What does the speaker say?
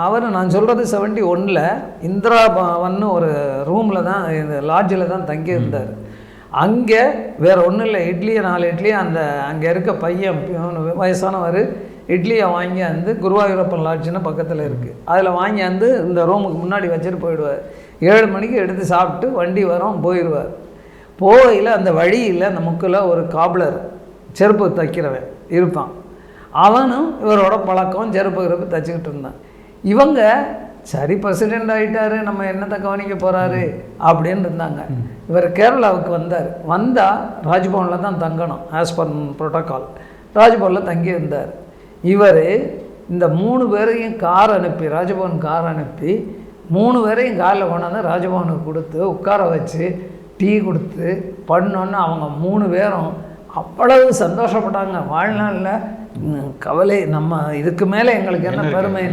அவர் நான் சொல்கிறது செவன்ட்டி ஒன்னில் இந்திரா பவன்னு ஒரு ரூமில் தான் இந்த லாட்ஜில் தான் தங்கியிருந்தார். அங்கே வேற ஒன்றும் இல்லை இட்லியை நாலு இட்லியை அந்த அங்கே இருக்க பையன் வயசானவர் இட்லியை வாங்கி வந்து குருவாயூரப்பன் லாட்ஜுன்னு பக்கத்தில் இருக்குது அதில் வாங்கி வந்து இந்த ரூமுக்கு முன்னாடி வச்சுட்டு போயிடுவார். ஏழு மணிக்கு எடுத்து சாப்பிட்டு வண்டி வரும் போயிடுவார். போகையில் அந்த வழியில் அந்த முக்கில் ஒரு காப்லர் செருப்பு தைக்கிறவன் இருப்பான். அவனும் இவரோட பழக்கம் செருப்பு கிருப்பு தச்சுக்கிட்டு இருந்தான். இவங்க சரி பிரசிடெண்ட் ஆகிட்டாரு நம்ம என்னத்தை கவனிக்க போகிறாரு அப்படின்னு இருந்தாங்க. இவர் கேரளாவுக்கு வந்தார். வந்தால் ராஜ்பவனில் தான் தங்கணும் ஆஸ் பர் ப்ரோட்டோகால் ராஜ்பவனில் தங்கி இருந்தார். இவர் இந்த மூணு பேரையும் கார் அனுப்பி ராஜபவன் கார் அனுப்பி மூணு பேரையும் காரில் கொண்டாந்து ராஜபவனுக்கு கொடுத்து உட்கார வச்சு டீ கொடுத்து பண்ணோன்னு அவங்க மூணு பேரும் அவ்வளவு சந்தோஷப்பட்டாங்க. வாழ்நாளில் கவலை நம்ம இதுக்கு மேலே எங்களுக்கு என்ன பெருமை